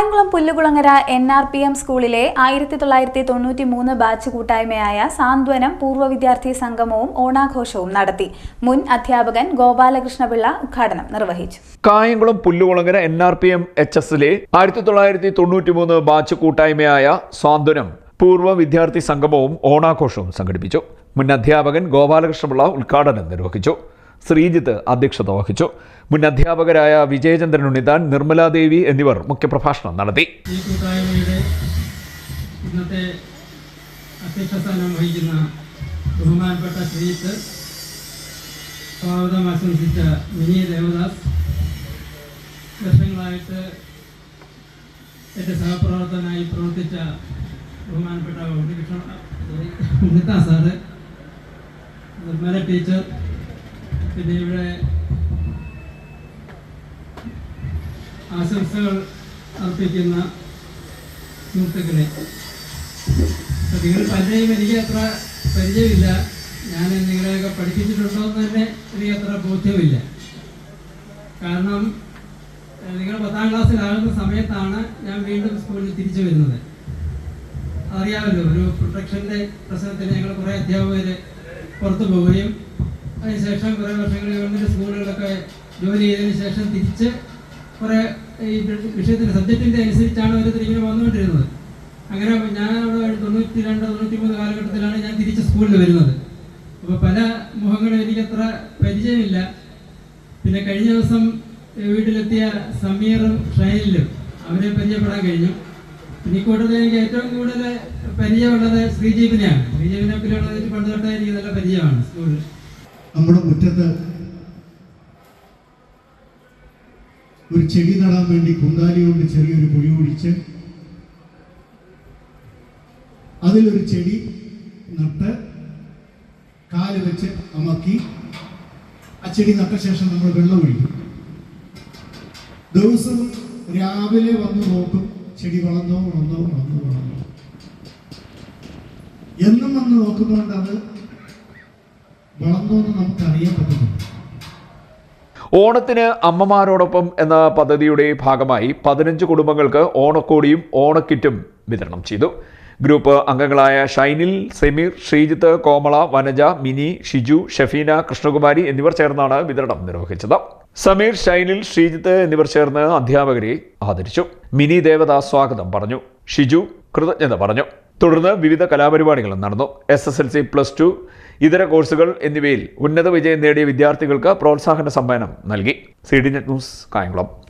Kayamkulam Pullukulangara N R P M സ്കൂളിലെ ആയിരത്തി തൊള്ളായിരത്തി തൊണ്ണൂറ്റി മൂന്ന് ബാച്ച് കൂട്ടായ്മയായ സാന്ത്വനം പൂർവ വിദ്യാർത്ഥി സംഗമവും ഓണാഘോഷവും നടത്തി. മുൻ അധ്യാപകൻ ഗോപാലകൃഷ്ണപിള്ള ഉദ്ഘാടനം നിർവഹിച്ചു. Kayamkulam Pullukulangara N R P M H എസിലെ ആയിരത്തി തൊള്ളായിരത്തി തൊണ്ണൂറ്റി മൂന്ന് ബാച്ച് കൂട്ടായ്മയായ സാന്ത്വനം പൂർവ വിദ്യാർത്ഥി സംഗമവും ഓണാഘോഷവും സംഘടിപ്പിച്ചു. മുൻ അധ്യാപകൻ ഗോപാലകൃഷ്ണപിള്ള ഉദ്ഘാടനം നിർവഹിച്ചു. ശ്രീജിത്ത് അധ്യക്ഷത വഹിച്ചു. മുൻ അധ്യാപകരായ വിജയചന്ദ്രൻ ഉണ്ണിത്താൻ നിർമ്മലാദേവി എന്നിവർ മുഖ്യപ്രഭാഷണം നടത്തി. ഈ ഇന്നത്തെ ബഹുമാനപ്പെട്ട ശ്രീജിത്ത് ദേവദാസ് വർഷങ്ങളായിട്ട് എന്റെ സഹപ്രവർത്തകനായി പ്രവർത്തിച്ച ബഹുമാനപ്പെട്ട ഉണ്ണികൃഷ്ണ ഉണ്ണിത്താ സാറ് നിർമ്മല ടീച്ചർ പിന്നെ ഇവിടെ ആശംസകൾ അർപ്പിക്കുന്ന സുഹൃത്തുക്കളെ. നിങ്ങൾ പലരെയും എനിക്ക് അത്ര പരിചയമില്ല. ഞാൻ നിങ്ങളെയൊക്കെ പഠിപ്പിച്ചിട്ടുണ്ടോ എന്ന് തന്നെ എനിക്ക് അത്ര ബോധ്യമില്ല കാരണം നിങ്ങൾ പത്താം ക്ലാസ്സിലാകുന്ന സമയത്താണ് ഞാൻ വീണ്ടും സ്കൂളിൽ തിരിച്ചു വരുന്നത്. അറിയാമല്ലോ ഒരു പ്രൊട്ടക്ഷന്റെ പ്രശ്നത്തിന് ഞങ്ങൾ കുറേ അധ്യാപകർ പുറത്തു പോവുകയും അതിനുശേഷം കുറേ വർഷങ്ങൾ ഗവൺമെന്റ് സ്കൂളുകളിലൊക്കെ ജോലി ചെയ്തതിന് ശേഷം തിരിച്ച് കുറേ ഈ വിഷയത്തിന്റെ സബ്ജക്റ്റിന്റെ അനുസരിച്ചാണ് അവർ ഇങ്ങനെ വന്നുകൊണ്ടിരുന്നത്. അങ്ങനെ ഞാൻ അവിടെ തൊണ്ണൂറ്റി രണ്ട് തൊണ്ണൂറ്റി മൂന്ന് കാലഘട്ടത്തിലാണ് ഞാൻ തിരിച്ച് സ്കൂളിൽ വരുന്നത്. അപ്പോൾ പല മുഖങ്ങളും എനിക്കത്ര പരിചയമില്ല. പിന്നെ കഴിഞ്ഞ ദിവസം വീട്ടിലെത്തിയ സമീറും ഷൈനിലും അവരെ പരിചയപ്പെടാൻ കഴിഞ്ഞു. പിന്നെ കൂട്ടത്തിൽ എനിക്ക് ഏറ്റവും കൂടുതൽ പരിചയമുള്ളത് ശ്രീജീവിനെയാണ്. ശ്രീജീവിനെ പറ്റിയുള്ളത് പണ്ട് തൊട്ടേ എനിക്ക് നല്ല പരിചയമാണ് സ്കൂളിൽ. നമ്മുടെ മുറ്റത്ത് ഒരു ചെടി നടാൻ വേണ്ടി കുന്താലി കൊണ്ട് ചെറിയൊരു കുഴി കുഴിച്ച് അതിലൊരു ചെടി നട്ട് കാൽ വെച്ച് അമക്കി. ആ ചെടി നട്ട ശേഷം നമ്മൾ വെള്ളം ഒഴിക്കും. രാവിലെ വന്ന് നോക്കും ചെടി വളർന്നോ വളർന്നോ വളർന്നോ വളർന്നോ. എന്നും വന്ന് നോക്കുന്നതുകൊണ്ട് അത് നമുക്ക് ഓണത്തിന് അമ്മമാരോടൊപ്പം എന്ന പദ്ധതിയുടെ ഭാഗമായി പതിനഞ്ച് കുടുംബങ്ങൾക്ക് ഓണക്കോടിയും ഓണക്കിറ്റും വിതരണം ചെയ്തു. ഗ്രൂപ്പ് അംഗങ്ങളായ ഷൈനിൽ സെമീർ ശ്രീജിത്ത് കോമള വനജ മിനി ഷിജു ഷഫീന കൃഷ്ണകുമാരി എന്നിവർ ചേർന്നാണ് വിതരണം നിർവഹിച്ചത്. സമീർ ഷൈനിൽ ശ്രീജിത്ത് എന്നിവർ ചേർന്ന് അധ്യാപകരെ ആദരിച്ചു. മിനി ദേവദാസ് സ്വാഗതം പറഞ്ഞു. ഷിജു കൃതജ്ഞത പറഞ്ഞു. തുടർന്ന് വിവിധ കലാപരിപാടികളും നടന്നു. S S L C plus two ഇതര കോഴ്സുകൾ എന്നിവയിൽ ഉന്നത വിജയം നേടിയ വിദ്യാർത്ഥികൾക്ക് പ്രോത്സാഹന സമ്മാനം നൽകി. C D net news Kayamkulam.